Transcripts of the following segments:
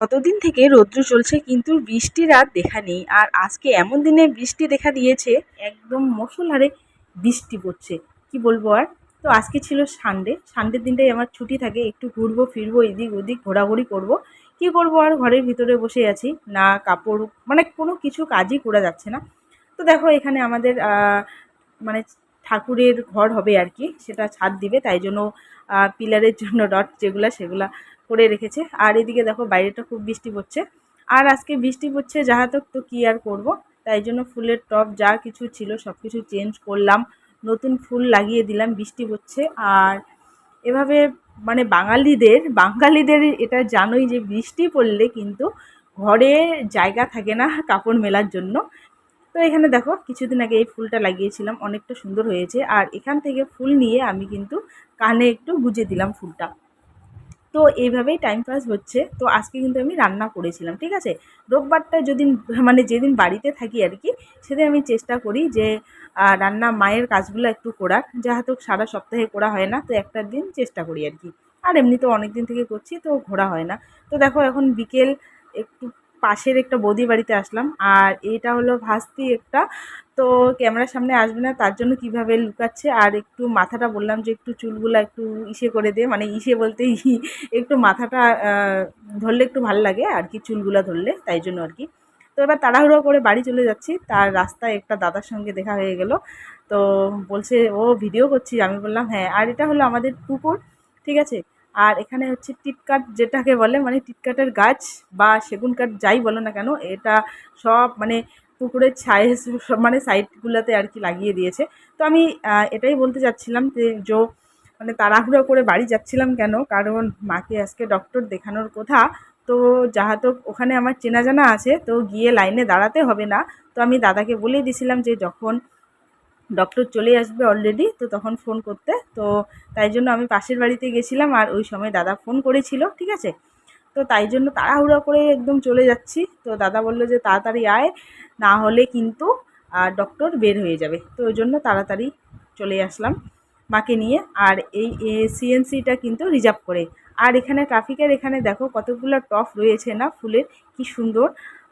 কতদিন থেকে রৌদ্র চলছে কিন্তু বৃষ্টির আর দেখা নেই। আর আজকে এমন দিনে বৃষ্টি দেখা দিয়েছে, একদম মশলহারে বৃষ্টি পড়ছে। কি বলব আর? তো আজকে ছিল সানডে। সানডের দিনটাই আমার ছুটি থাকে, একটু ঘুরবো, ফিরবো, এদিক ওদিক ঘোরাঘুরি করব। কি করব আর? ঘরের ভিতরে বসে আছি। না, কাপড় মানে কোনো কিছু কাজই করা যাচ্ছে না। তো দেখো, এখানে আমাদের মানে ঠাকুরের ঘর হবে আর কি। সেটা ছাদ দিবে, তাই জন্য পিলারের জন্য রড যেগুলা, সেগুলা করে রেখেছে। আর এদিকে দেখো বাইরেটা খুব বৃষ্টি পড়ছে। আর আজকে বৃষ্টি পড়ছে যাহাতক তো কী আর করব? তাই জন্য ফুলের টব যা কিছু ছিল সব কিছু চেঞ্জ করলাম। নতুন ফুল লাগিয়ে দিলাম, বৃষ্টি পড়ছে। আর এভাবে মানে বাঙালিদের বাঙালিদের এটা জানোই যে বৃষ্টি পড়লে কিন্তু ঘরে জায়গা থাকে না কাপড় মেলার জন্য। তো এখানে দেখো কিছুদিন আগে এই ফুলটা লাগিয়েছিলাম, অনেকটা সুন্দর হয়েছে। আর এখান থেকে ফুল নিয়ে আমি কিন্তু কানে একটু গুজে দিলাম ফুলটা। তো এইভাবেই টাইম পাস হচ্ছে। তো আজকে কিন্তু আমি রান্না করেছিলাম, ঠিক আছে? রোববারটা যেদিন মানে যেদিন বাড়িতে থাকি আর কি, সেদিন আমি চেষ্টা করি যে রান্না মায়ের কাজগুলো একটু করার। যাহাতে সারা সপ্তাহে করা হয় না, তো একটা দিন চেষ্টা করি আর কি। আর এমনি তো অনেক দিন থেকে করছি, তো ঘোরা হয় না। তো দেখো এখন বিকেল একটু পাশের একটা বৌদি বাড়িতে আসলাম, আর এটা হলো ভাস্তি একটা। তো ক্যামেরার সামনে আসবে না, তার জন্য কীভাবে লুকাচ্ছে? আর একটু মাথাটা বললাম যে একটু চুলগুলো একটু ইসে করে দে মানে ইসে বলতে একটু মাথাটা ধরলে একটু ভালো লাগে আর কি, চুলগুলো ধরলে, তাই জন্য আর কি। তো এবার তাড়াহুড়ো করে বাড়ি চলে যাচ্ছি, তার রাস্তায় একটা দাদার সঙ্গে দেখা হয়ে গেল। তো বলছে, ও ভিডিও করছি। আমি বললাম হ্যাঁ। আর এটা হলো আমাদের পুকুর, ঠিক আছে? আর এখানে হচ্ছে টিটকাট যেটাকে বলে মানে টিটকাটের গাছ বা সেগুন কাঠ যাই বলো না কেন, এটা সব মানে পুকুরের ছায়ে মানে সাইডগুলোতে আর কি লাগিয়ে দিয়েছে। তো আমি এটাই বলতে চাচ্ছিলাম যে জো মানে তাড়াহুড়ো করে বাড়ি যাচ্ছিলাম কেন, কারণ মাকে আজকে ডক্টর দেখানোর কথা। তো যাহাতো ওখানে আমার চেনা জানা আছে, তো গিয়ে লাইনে দাঁড়াতে হবে না। তো আমি দাদাকে বলেই দিয়েছিলাম যে যখন ডক্টর চলে আসবে অলরেডি তো তখন ফোন করতে। তো তাই জন্য আমি পাশের বাড়িতে গেছিলাম আর ওই সময় দাদা ফোন করেছিল, ঠিক আছে? তো তাই জন্য তাড়াহুড়ো করে একদম চলে যাচ্ছি। তো দাদা বলল যে তাড়াতাড়ি আয়, না হলে কিন্তু আর ডক্টর বের হয়ে যাবে। তো ওই জন্য তাড়াতাড়ি চলে আসলাম মাকে নিয়ে। আর এই সিএনসিটা কিন্তু রিজার্ভ করে। আর এখানে ট্রাফিকের এখানে দেখো কতগুলো টপ রয়েছে না, ফুলের, কি সুন্দর।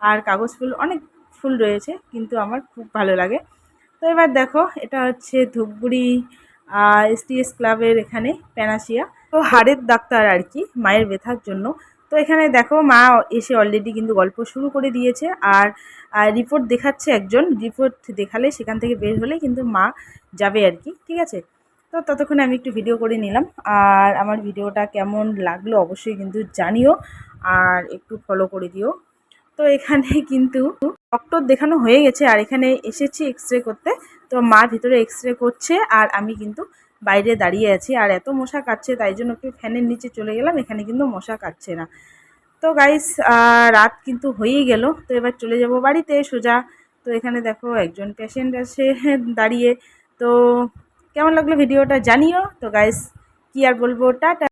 আর কাগজ ফুল, অনেক ফুল রয়েছে, কিন্তু আমার খুব ভালো লাগে। তো এবার দেখো, এটা হচ্ছে ধূপগুড়ি এসটিএস ক্লাবের এখানে প্যানাসিয়া তো হাড়ের ডাক্তার আর কি, মায়ের ব্যথার জন্য। তো এখানে দেখো, মা এসে অলরেডি কিন্তু গল্প শুরু করে দিয়েছে। আর রিপোর্ট দেখাচ্ছে একজন। রিপোর্ট দেখালে সেখান থেকে বের হলে কিন্তু মা যাবে আর কি, ঠিক আছে? তো ততক্ষণে আমি একটু ভিডিও করে নিলাম। আর আমার ভিডিওটা কেমন লাগল অবশ্যই কিন্তু জানিও। আর একটু ফলো করে দিও। তো এখানে কিন্তু ডক্টর দেখানো হয়ে গেছে আর এখানে এসেছি এক্স রে করতে। তো মা ভিতরে এক্স রে করছে আর আমি কিন্তু বাইরে দাঁড়িয়ে আছি আর এত মশা কাটছে, তাই জন্য একটু ফ্যানের নিচে চলে গেলাম, এখানে কিন্তু মশা কাটছে না। তো গাইস রাত কিন্তু হয়েই গেল। তো এবার চলে যাব বাড়িতে সোজা। তো এখানে দেখো একজন পেশেন্ট আছে দাঁড়িয়ে। তো কেমন লাগল ভিডিওটা জানিও। তো গাইস কি আর বলব, টাটা।